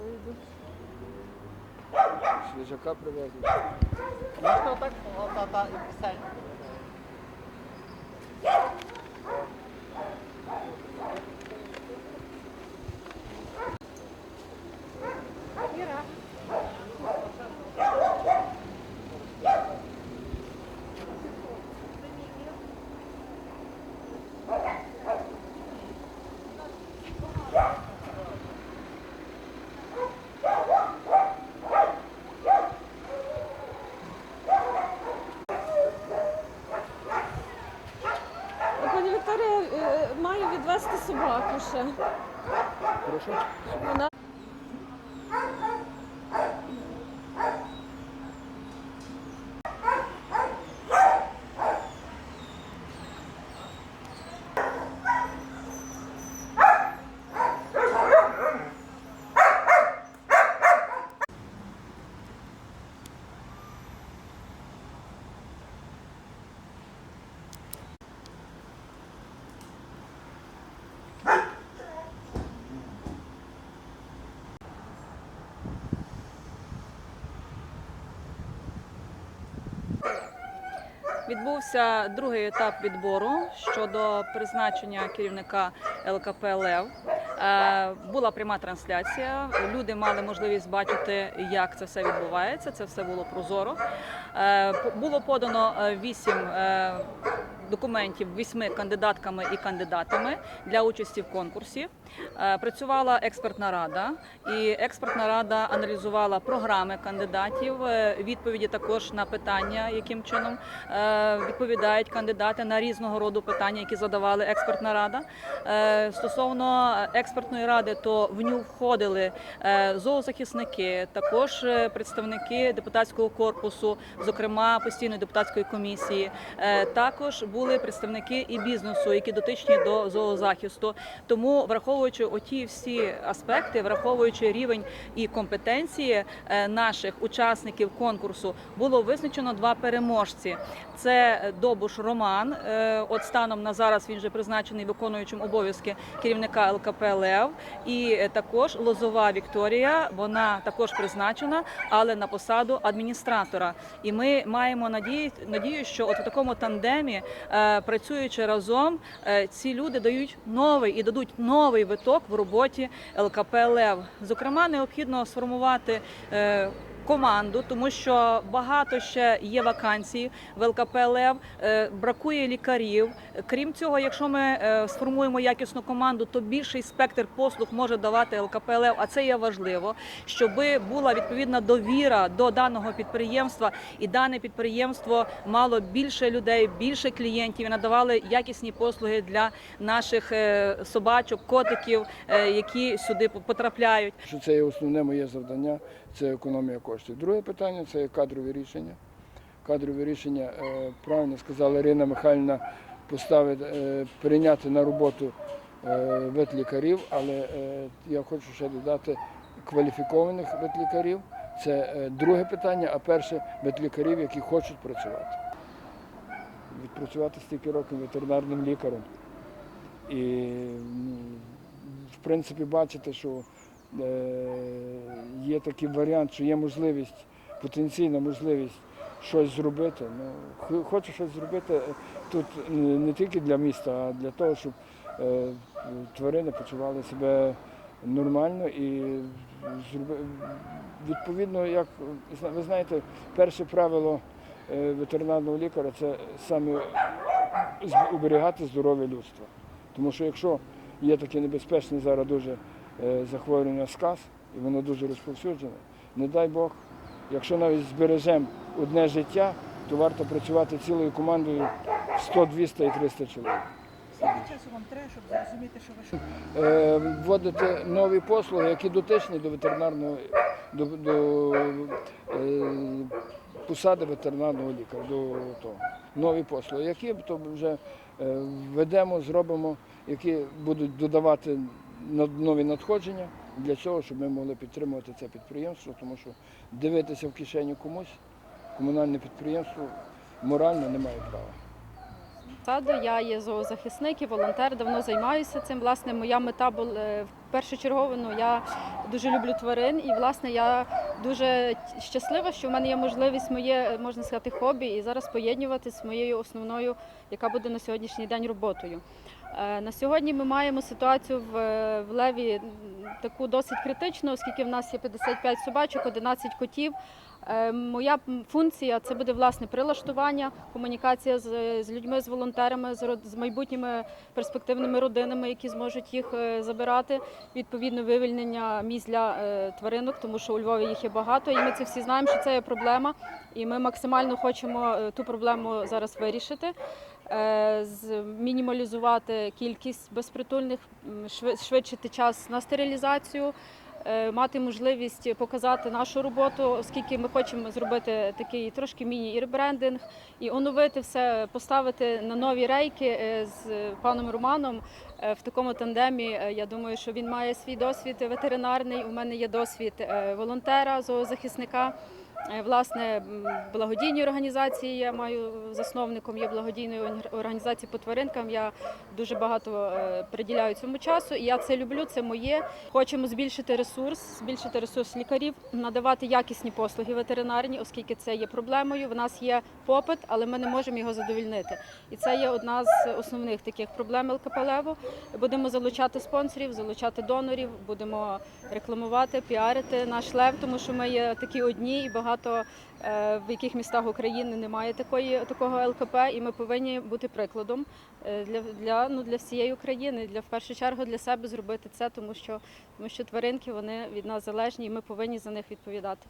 doido. Deixa eu jogar pra ver aqui. Acho que ela tá, ela tá, tá собаку Хорошо. Щоб Вона Відбувся другий етап відбору щодо призначення керівника ЛКП Лев. Е, Була пряма трансляція. Люди мали можливість бачити, як це все відбувається. Це все було прозоро. Е, Було подано е, вісім документів вісьми кандидатками і кандидатами для участі в конкурсі. Е, Працювала експертна рада, і експертна рада аналізувала програми кандидатів, е, відповіді також на питання, яким чином е, відповідають кандидати на різного роду питання, які задавали експертна рада. Стосовно експертної ради, то в нього входили зоозахисники, також представники депутатського корпусу, зокрема постійної депутатської комісії. Також були представники і бізнесу, які дотичні до зоозахисту. Тому, враховуючи оті всі аспекти, враховуючи рівень і компетенції е, наших учасників конкурсу, було визначено два переможці. Це Добуш Роман. е, От станом на зараз він вже призначений виконуючим обов'язки керівника ЛКП Лев. І е, також Лозова Вікторія. Вона також призначена, але на посаду адміністратора. І ми маємо надію, надію, що от в такому тандемі, працюючи разом, е, ці люди дають новий і дадуть новий виток в роботі ЛКП Лев. Зокрема, необхідно сформувати. Команду, тому що багато ще є вакансій в ЛКП Лев, е, бракує лікарів. Крім цього, якщо ми е, сформуємо якісну команду, то більший спектр послуг може давати ЛКП Лев, а це є важливо, щоб була відповідна довіра до даного підприємства, і дане підприємство мало більше людей, більше клієнтів і надавали якісні послуги для наших е, собачок, котиків, які сюди потрапляють. Це є основне моє завдання, це економія коштів. Друге питання це кадрові рішення. Кадрові рішення, е, правильно сказала Ірина Михайлівна, поставити, е, прийняти на роботу е, ветлікарів, але я хочу ще додати кваліфікованих ветлікарів. Це друге питання, а перше ветлікарів, які хочуть працювати. Відпрацювати стільки років ветеринарним лікарем. І в принципі бачите, що є такий варіант, що є можливість, потенційна можливість щось зробити. Ну, хочу щось зробити е, тут не тільки для міста, а для того, щоб е, тварини почували себе нормально і відповідно, як ви знаєте, перше правило е, ветеринарного лікаря це саме уберігати здоров'я людства. Тому що якщо є таке небезпечне зараз дуже е, захворювання сказ, і воно дуже розповсюджене, не дай Бог, якщо навіть збережемо одне життя, то варто працювати цілою командою 100, 200 і 300 чоловік. Скільки часу вам треба, щоб зрозуміти, що ви що? Е, Вводити нові послуги, які дотичні до ветеринарного до, до е, посади ветеринарного лікаря, до того. Нові послуги, які то вже е, введемо, зробимо, які будуть додавати нові надходження для цього, щоб ми могли підтримувати це підприємство, тому що дивитися в кишеню комусь, комунальне підприємство морально не має права. Саду я є зоозахисник і волонтер, давно займаюся цим. Власне, моя мета була е, першочергово. Ну, я дуже люблю тварин, і власне я дуже щаслива, що в мене є можливість моє, можна сказати, хобі і зараз поєднувати з моєю основною, яка буде на сьогоднішній день роботою. Е, На сьогодні ми маємо ситуацію в, леві таку досить критичну, оскільки в нас є 55 собачок, 11 котів. Е, Моя функція це буде власне прилаштування, комунікація з, з людьми, з волонтерами, з, з майбутніми перспективними родинами, які зможуть їх е, забирати. Відповідно, вивільнення місць для тваринок, тому що у Львові їх є багато, і ми це всі знаємо, що це є проблема. І ми максимально хочемо ту проблему зараз вирішити. Е, Мінімалізувати кількість безпритульних, швидшити час на стерилізацію, е, мати можливість показати нашу роботу, оскільки ми хочемо зробити такий трошки міні-ребрендинг і оновити все, поставити на нові рейки е, з паном Романом в такому тандемі. Я думаю, що він має свій досвід ветеринарний. У мене є досвід волонтера, зоозахисника. Е, Власне, благодійні організації я маю засновником є благодійної організації по тваринкам. Я дуже багато е, приділяю цьому часу, і я це люблю. Це моє. Хочемо збільшити ресурс, збільшити ресурс лікарів, надавати якісні послуги ветеринарні, оскільки це є проблемою. В нас є попит, але ми не можемо його задовільнити. І це є одна з основних таких проблем ЛКП «Лево». Будемо залучати спонсорів, залучати донорів, будемо рекламувати, піарити наш лев, тому що ми є такі одні і багато е, в яких містах України немає такої такого ЛКП, і ми повинні бути прикладом е, для, для, ну, для всієї України, для в першу чергу для себе зробити це, тому що тому що тваринки вони від нас залежні, і ми повинні за них відповідати.